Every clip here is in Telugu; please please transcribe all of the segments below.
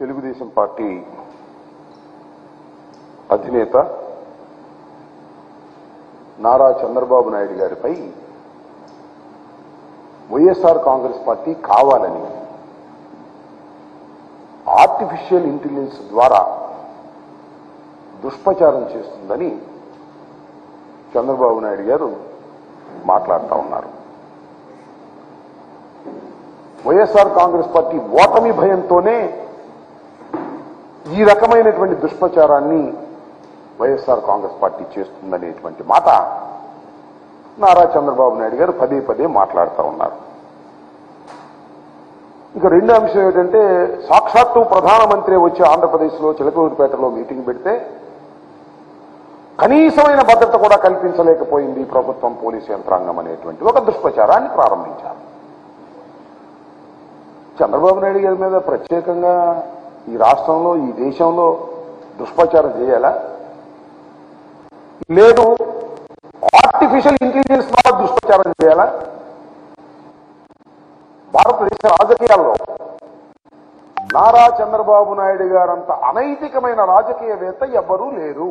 తెలుగుదేశం పార్టీ అధినేత నారా చంద్రబాబు నాయుడు గారిపై వైఎస్ఆర్ కాంగ్రెస్ పార్టీ కావాలని ఆర్టిఫిషియల్ ఇంటెలిజెన్స్ ద్వారా దుష్ప్రచారం చేస్తుందని చంద్రబాబు నాయుడు గారు మాట్లాడుతూ ఉన్నారు. వైఎస్ఆర్ కాంగ్రెస్ పార్టీ ఓటమి భయంతోనే ఈ రకమైనటువంటి దుష్ప్రచారాన్ని వైఎస్ఆర్ కాంగ్రెస్ పార్టీ చేస్తుందనేటువంటి మాట నారా చంద్రబాబు నాయుడు గారు పదే పదే మాట్లాడుతూ ఉన్నారు. ఇక రెండో అంశం ఏంటంటే సాక్షాత్తు ప్రధానమంత్రి వచ్చి ఆంధ్రప్రదేశ్లో చిలకూరుపేటలో మీటింగ్ పెడితే కనీసమైన భద్రత కూడా కల్పించలేకపోయింది ప్రభుత్వం పోలీసు యంత్రాంగం అనేటువంటి ఒక దుష్ప్రచారాన్ని ప్రారంభించారు. చంద్రబాబు నాయుడు గారి మీద ప్రత్యేకంగా ఈ రాష్ట్రంలో ఈ దేశంలో దుష్ప్రచారం చేయాలా? లేదు ఆర్టిఫిషియల్ ఇంటెలిజెన్స్ ద్వారా దుష్ప్రచారం చేయాలా? భారతదేశ రాజకీయాల్లో నారా చంద్రబాబు నాయుడు గారంత అనైతికమైన రాజకీయవేత్త ఎవ్వరూ లేరు.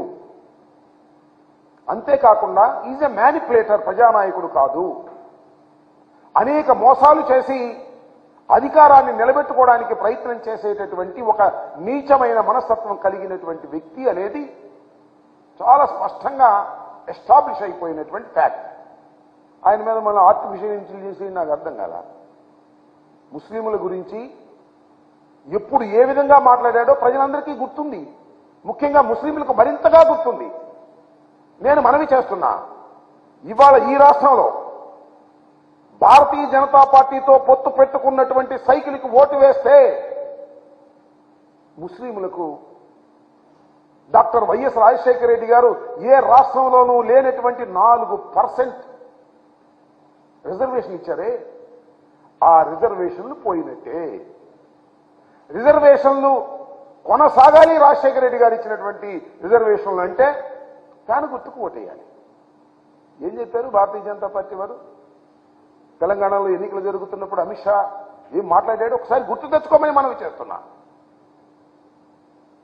అంతేకాకుండా ఈజ్ ఎ మ్యానిపులేటర్ ప్రజానాయకుడు కాదు. అనేక మోసాలు చేసి అధికారాన్ని నిలబెట్టుకోవడానికి ప్రయత్నం చేసేటటువంటి ఒక నీచమైన మనస్తత్వం కలిగినటువంటి వ్యక్తి అనేది చాలా స్పష్టంగా ఎస్టాబ్లిష్ అయిపోయినటువంటి ఫ్యాక్ట్. ఆయన మీద మన ఆర్టిఫిషియల్ ఇంటెలిజెన్స్ నాకు అర్థం కదా ముస్లింల గురించి ఎప్పుడు ఏ విధంగా మాట్లాడాడో ప్రజలందరికీ గుర్తుంది. ముఖ్యంగా ముస్లింలకు మరింతగా గుర్తుంది. నేను మనవి చేస్తున్నా. ఇవాళ ఈ రాష్ట్రంలో భారతీయ జనతా పార్టీతో పొత్తు పెట్టుకున్నటువంటి సైకిల్కి ఓటు వేస్తే ముస్లింలకు డాక్టర్ వైఎస్ రాజశేఖర రెడ్డి గారు ఏ రాష్ట్రంలోనూ లేనటువంటి నాలుగు పర్సెంట్ రిజర్వేషన్ ఇచ్చారే? ఆ రిజర్వేషన్లు పోయినట్టే. రిజర్వేషన్లు కొనసాగాలి రాజశేఖర రెడ్డి గారు ఇచ్చినటువంటి రిజర్వేషన్లు అంటే ఫ్యాన్ గుర్తుకు ఓటేయాలి. ఏం చెప్పారు భారతీయ జనతా పార్టీ వారు? తెలంగాణలో ఎన్నికలు జరుగుతున్నప్పుడు అమిత్ షా ఏం మాట్లాడాడు ఒకసారి గుర్తు తెచ్చుకోమని మనవి చేస్తున్నా.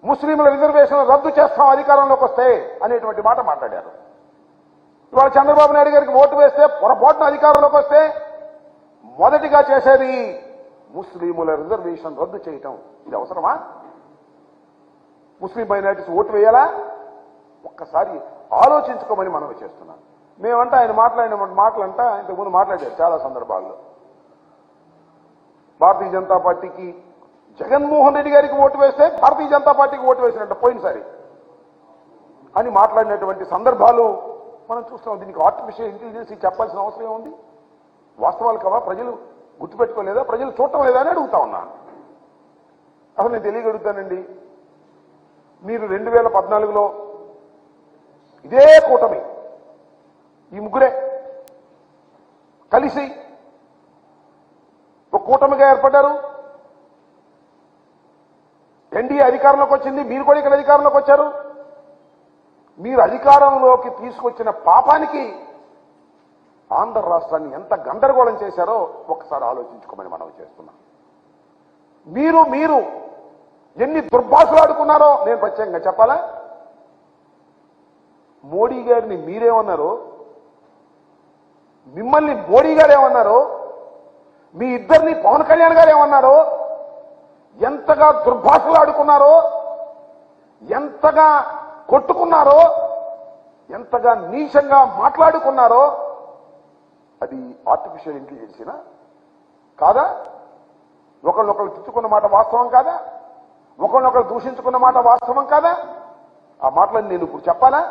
ముస్లింల రిజర్వేషన్ రద్దు చేస్తాం అధికారంలోకి వస్తే అనేటువంటి మాట మాట్లాడారు. ఇవాళ చంద్రబాబు నాయుడు గారికి ఓటు వేస్తే పొరపాటున అధికారంలోకి వస్తే మొదటిగా చేసేది ముస్లింల రిజర్వేషన్ రద్దు చేయటం. ఇది అవసరమా? ముస్లిం మైనార్టీస్ ఓటు వేయాలా? ఒక్కసారి ఆలోచించుకోమని మనవి చేస్తున్నాను మేమంటే ఆయన మాట్లాడిన మాటలంట ఇంతకుముందు మాట్లాడారు చాలా సందర్భాల్లో. భారతీయ జనతా పార్టీకి జగన్మోహన్ రెడ్డి గారికి ఓటు వేస్తే భారతీయ జనతా పార్టీకి ఓటు వేసినట్టు పోయినసారి. అని మాట్లాడినటువంటి సందర్భాలు మనం చూస్తున్నాం. దీనికి ఆర్టిఫిషియల్ ఇంటెలిజెన్స్ చెప్పాల్సిన అవసరం ఉంది వాస్తవాలు కావా? ప్రజలు గుర్తుపెట్టుకోలేదా? ప్రజలు చూడటం లేదా అని అడుగుతా ఉన్నాను అసలు నేను తెలియగలుగుతానండి. మీరు రెండు వేల పద్నాలుగులో ఇదే కూటమి ఈ ముగ్గురే. కలిసి ఒక కూటమిగా ఏర్పడ్డారు. ఎన్డీఏ అధికారంలోకి వచ్చింది. మీరు కూడా ఇక్కడ అధికారంలోకి వచ్చారు. మీరు అధికారంలోకి తీసుకొచ్చిన పాపానికి ఆంధ్ర రాష్ట్రాన్ని ఎంత గందరగోళం చేశారో ఒకసారి ఆలోచించుకోమని మనం చేస్తున్నాం. మీరు మీరు ఎన్ని దుర్భాషలు ఆడుకున్నారో నేను ప్రత్యేకంగా చెప్పాలా? మోడీ గారిని మీరేమన్నారో? మిమ్మల్ని మోడీ గారు ఏమన్నారు మీ ఇద్దరిని పవన్ కళ్యాణ్ గారు ఏమన్నారు ఎంతగా దుర్భాషలు ఆడుకున్నారో ఎంతగా కొట్టుకున్నారో ఎంతగా నీచంగా మాట్లాడుకున్నారో అది ఆర్టిఫిషియల్ ఇంటెలిజెన్సీనా కాదా? ఒకళ్ళొకళ్ళు తిట్టుకున్న మాట వాస్తవం కాదా? ఒకళ్ళొకళ్ళు దూషించుకున్న మాట వాస్తవం కాదా? ఆ మాటలను నేను ఇప్పుడు చెప్పాలా?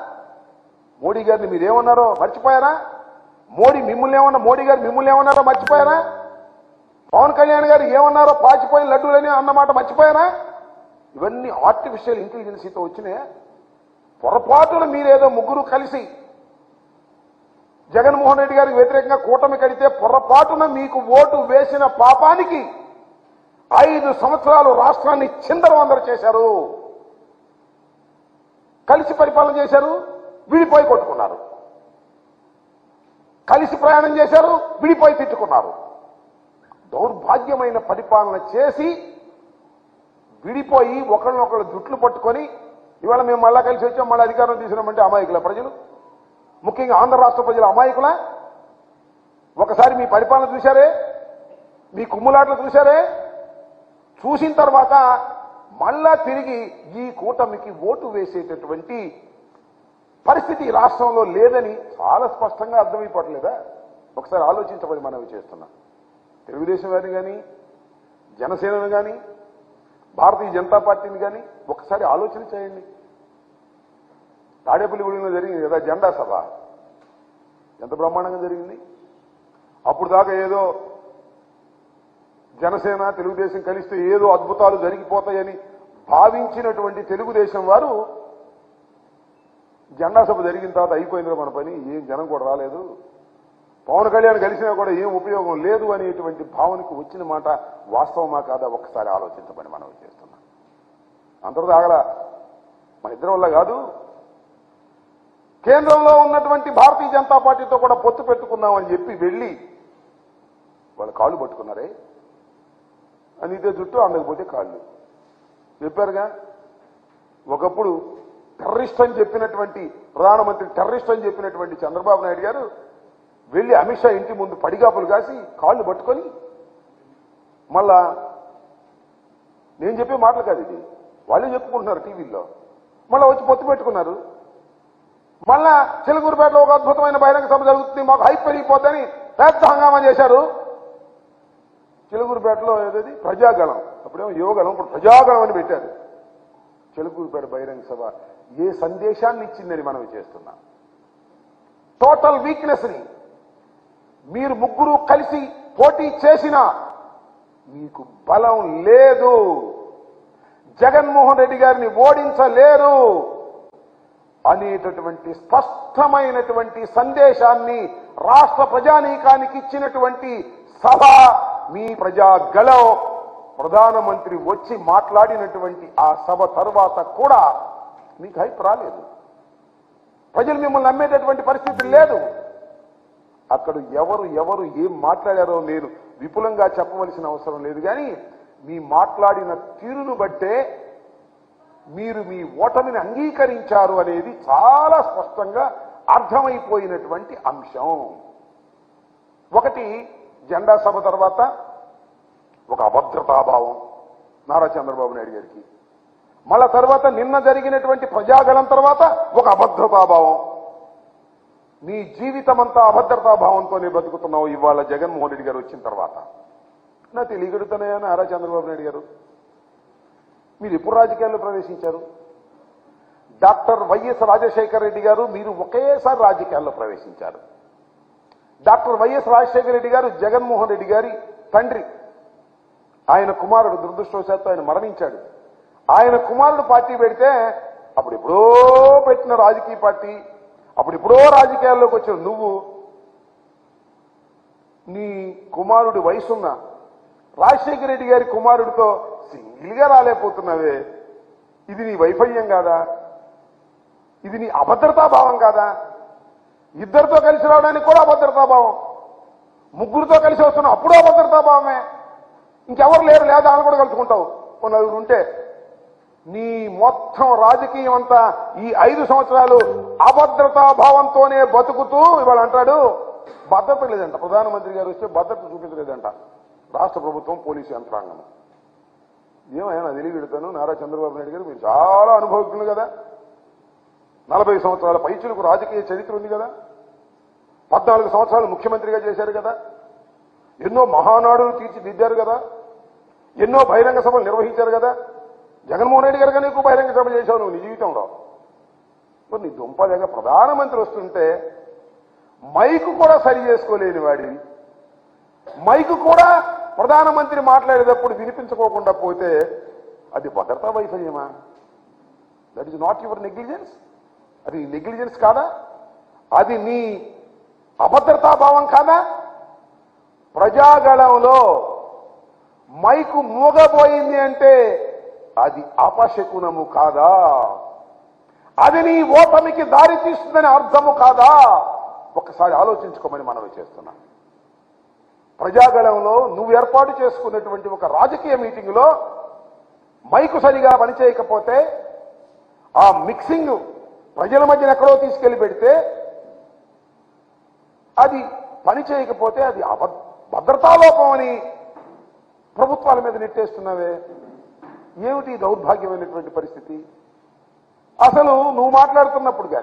మోడీ గారిని మీరేమన్నారో మర్చిపోయారా? మోడీ మిమ్మల్ని ఏమన్నా మోడీ గారు మిమ్మల్ని ఏమన్నారో మర్చిపోయారా? పవన్ కళ్యాణ్ గారు ఏమన్నారో పాచిపోయిన లడ్డూలని అన్నమాట మర్చిపోయారా? ఇవన్నీ ఆర్టిఫిషియల్ ఇంటెలిజెన్సీతో వచ్చినాయి? పొరపాటున మీరేదో ముగ్గురు కలిసి జగన్మోహన్ రెడ్డి గారికి వ్యతిరేకంగా కూటమి కడితే పొరపాటున మీకు ఓటు వేసిన పాపానికి ఐదు సంవత్సరాలు రాష్ట్రాన్ని చిందరవందరు చేశారు. కలిసి పరిపాలన చేశారు విడిపోయి కొట్టుకున్నారు. కలిసి ప్రయాణం చేశారు విడిపోయి తిట్టుకున్నారు. దౌర్భాగ్యమైన పరిపాలన చేసి విడిపోయి ఒకళ్ళనొకళ్ళు జుట్లు పట్టుకొని ఇవాళ మేము మళ్ళా కలిసి వచ్చాం మళ్ళీ అధికారం తీసినామంటే అమాయకుల ప్రజలు. ముఖ్యంగా ఆంధ్ర రాష్ట్ర ప్రజలు అమాయకుల? ఒకసారి మీ పరిపాలన చూశారే? మీ కుమ్ములాట్లు చూశారే? చూసిన తర్వాత మళ్ళా తిరిగి ఈ కూటమికి ఓటు వేసేటటువంటి పరిస్థితి రాష్ట్రంలో లేదని చాలా స్పష్టంగా అర్థమైపోవట్లేదా? ఒకసారి ఆలోచించబడి మనవి చేస్తున్నాం. తెలుగుదేశం వారిని కానీ జనసేనను కానీ భారతీయ జనతా పార్టీని కానీ ఒకసారి ఆలోచన చేయండి. తాడేపల్లిగూడెంలో జరిగింది కదా జెండా సభ. ఎంత బ్రహ్మాండంగా జరిగింది? అప్పుడు దాకా ఏదో జనసేన తెలుగుదేశం కలిస్తే ఏదో అద్భుతాలు జరిగిపోతాయని భావించినటువంటి తెలుగుదేశం వారు జెండా సభ జరిగిన తర్వాత అయిపోయిందిగా మన పని. ఏం జనం కూడా రాలేదు. పవన్ కళ్యాణ్ కలిసినా కూడా ఏం ఉపయోగం లేదు అనేటువంటి భావనకు వచ్చిన మాట వాస్తవమా కాదా ఒక్కసారి ఆలోచించమని మనం చేస్తున్నాం. అందరూ ఆగల. మన ఇద్దరి వల్ల కాదు. కేంద్రంలో ఉన్నటువంటి భారతీయ జనతా పార్టీతో కూడా పొత్తు పెట్టుకుందామని చెప్పి వెళ్ళి వాళ్ళు కాళ్ళు పట్టుకున్నారే. అందితే జుట్టు అందకపోతే కాళ్ళు. చెప్పారుగా ఒకప్పుడు టెర్రరిస్ట్ అని చెప్పినటువంటి ప్రధానమంత్రి టెర్రరిస్ట్ అని చెప్పినటువంటి చంద్రబాబు నాయుడు గారు వెళ్ళి అమిత్ షా ఇంటి ముందు పడిగాపులు కాసి కాళ్ళు పట్టుకొని మళ్ళా నేను చెప్పే మాటలు కాదు ఇది. వాళ్ళే చెప్పుకుంటున్నారు టీవీల్లో. మళ్ళా వచ్చి పొత్తు పెట్టుకున్నారు. మళ్ళా చిలుకూరుపేటలో ఒక అద్భుతమైన బహిరంగ సభ జరుగుతుంది. మాకు హైప్ పెరిగిపోద్దని పెద్ద హంగామా చేశారు. చిలుకూరుపేటలో ఏదది ప్రజాగళం అప్పుడేమో యువగళం ఇప్పుడు ప్రజాగళం అని పెట్టారు. చిలుకూరుపేట బహిరంగ సభ. ఏ సందేశాన్ని ఇచ్చిందని మనం చేస్తున్నాం. టోటల్ వీక్నెస్ని మీరు ముగ్గురు కలిసి పోటీ చేసినా మీకు బలం లేదు. జగన్మోహన్ రెడ్డి గారిని ఓడించలేరు. అనేటటువంటి స్పష్టమైనటువంటి సందేశాన్ని రాష్ట్ర ప్రజానీకానికి ఇచ్చినటువంటి సభ మీ ప్రజాగళం ప్రధానమంత్రి వచ్చి మాట్లాడినటువంటి ఆ సభ తర్వాత కూడా మీకు హైప్ రాలేదు. ప్రజలు మిమ్మల్ని నమ్మేటటువంటి పరిస్థితి లేదు. అక్కడ ఎవరు ఎవరు ఏం మాట్లాడారో నేను విపులంగా చెప్పవలసిన అవసరం లేదు. కానీ మీ మాట్లాడిన తీరును బట్టే మీరు మీ ఓటమిని అంగీకరించారు అనేది చాలా స్పష్టంగా అర్థమైపోయినటువంటి అంశం. ఒకటి జెండా సభ తర్వాత ఒక అభద్రతాభావం. నారా చంద్రబాబు నాయుడు గారికి. మళ్ళా తర్వాత నిన్న జరిగినటువంటి ప్రజాగణం తర్వాత ఒక అభద్రతాభావం. నీ జీవితం అంతా అభద్రతాభావంతోనే బతుకుతున్నావు ఇవాళ జగన్మోహన్ రెడ్డి గారు వచ్చిన తర్వాత. నా తెలియగడుతున్నాయా నారా చంద్రబాబు నాయుడు గారు. మీరు ఎప్పుడు రాజకీయాల్లో ప్రవేశించారు? డాక్టర్ వైఎస్ రాజశేఖర రెడ్డి గారు మీరు ఒకేసారి రాజకీయాల్లో ప్రవేశించారు. డాక్టర్ వైఎస్ రాజశేఖర రెడ్డి గారు జగన్మోహన్ రెడ్డి గారి తండ్రి. ఆయన కుమారుడు దురదృష్టవశాత్తు ఆయన మరణించాడు. ఆయన కుమారుడు పార్టీ పెడితే అప్పుడు ఎప్పుడో పెట్టిన రాజకీయ పార్టీ అప్పుడు ఎప్పుడో రాజకీయాల్లోకి వచ్చిన నువ్వు నీ కుమారుడి వయసున్న రాజశేఖర రెడ్డి గారి కుమారుడితో సింగిల్గా రాలేకపోతున్నావే. ఇది నీ వైఫల్యం కాదా? ఇది నీ అభద్రతా భావం కాదా? ఇద్దరితో కలిసి రావడానికి కూడా అభద్రతాభావం ముగ్గురితో కలిసి వస్తున్నావు అప్పుడు అభద్రతా భావమే. ఇంకెవరు లేరు లేదా అని కూడా కలుసుకుంటావు ఓ నలుగురు ఉంటే నీ మొత్తం రాజకీయం అంతా ఈ ఐదు సంవత్సరాలు అభద్రతా భావంతోనే బతుకుతూ ఇవాళ అంటాడు. భద్రత లేదంట. ప్రధానమంత్రి గారు వస్తే భద్రత చూపించలేదంట. రాష్ట్ర ప్రభుత్వం పోలీసు యంత్రాంగం. ఏమైనా తెలియగెడతాను నారా చంద్రబాబు నాయుడు గారు మీరు చాలా అనుభవజ్ఞులు కదా. నలభై సంవత్సరాల పైచులకు రాజకీయ చరిత్ర ఉంది కదా. పద్నాలుగు సంవత్సరాలు ముఖ్యమంత్రిగా చేశారు కదా. ఎన్నో మహానాడులు తీర్చిదిద్దారు కదా. ఎన్నో బహిరంగ సభలు నిర్వహించారు కదా. జగన్మోహన్ రెడ్డి గారు కానీ ఎక్కువ బహిరంగ సభ చేశావు నువ్వు నీ జీవితంలో. మరి నీ దుంపదేగా ప్రధానమంత్రి వస్తుంటే మైకు కూడా సరి చేసుకోలేని వాడివి మైకు కూడా ప్రధానమంత్రి మాట్లాడేటప్పుడు వినిపించుకోకుండా పోతే అది భద్రతా వైఫల్యమా? That is not your negligence అది నెగ్లిజెన్స్ కాదా? అది నీ అభద్రతాభావం కాదా? ప్రజాగళంలో మైకు మూగబోయింది అంటే అది అపశకునము కాదా? అది నీ ఓటమికి దారి తీస్తుందని అర్థము కాదా? ఒకసారి ఆలోచించుకోమని మనవి చేస్తున్నాం. ప్రజాగళంలో నువ్వు ఏర్పాటు చేసుకున్నటువంటి ఒక రాజకీయ మీటింగ్లో మైకు సరిగా పనిచేయకపోతే ఆ మిక్సింగ్ ప్రజల మధ్యన ఎక్కడో తీసుకెళ్ళి పెడితే అది పని చేయకపోతే అది అబద్ధం భద్రతాలోపం అని ప్రభుత్వాల మీద నెట్టేస్తున్నావే. ఏమిటి దౌర్భాగ్యమైనటువంటి పరిస్థితి? అసలు నువ్వు మాట్లాడుతున్నప్పుడు కానీ